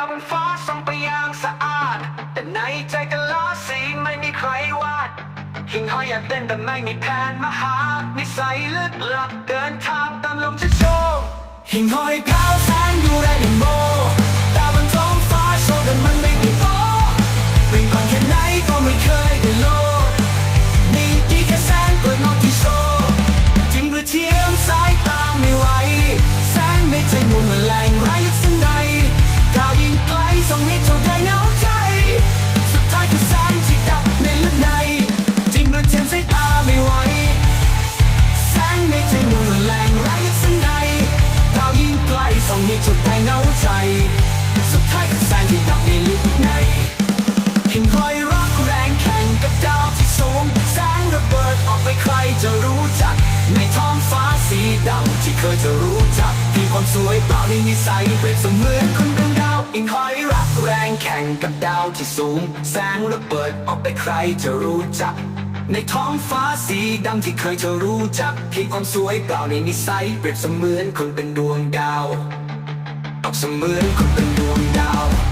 วงดาบนฟ้าส่องไปอย่างสะอาด แต่ในใจก็ล้อสีไม่มีใครวาดหิ่งห้อยอยากเต้นแต่ไม่มีแผนมาหานิสัยลึกลับเดินทางตามลมจะโชว์หิ่งห้อยขาวแสนดูแลดิโม ไกลส่องให้เท่าใดเหงาใจ สุดท้ายคือแสงที่ดับในลึกในหิ่งห้อยรักแรงแข่งกับดาวที่สูง แสงระเบิดออกไปใครจะรู้จัก ในท้องฟ้าสีดำที่เคยจะรู้จักมีความสวยเปล่าในนิสัยเปรียบเสมือนคนดวงดาวหิ่งห้อยรักแรงแข่งกับดาวที่สูง แสงระเบิดออกไปใครจะรู้จัก ในท้องฟ้าสีดำที่เคยจะรู้จักเพียงความสวยเปล่าในนิสัยเปรียบเสมือนคนเป็นดวงดาวตอกเสมือนคนเป็นดวงดาว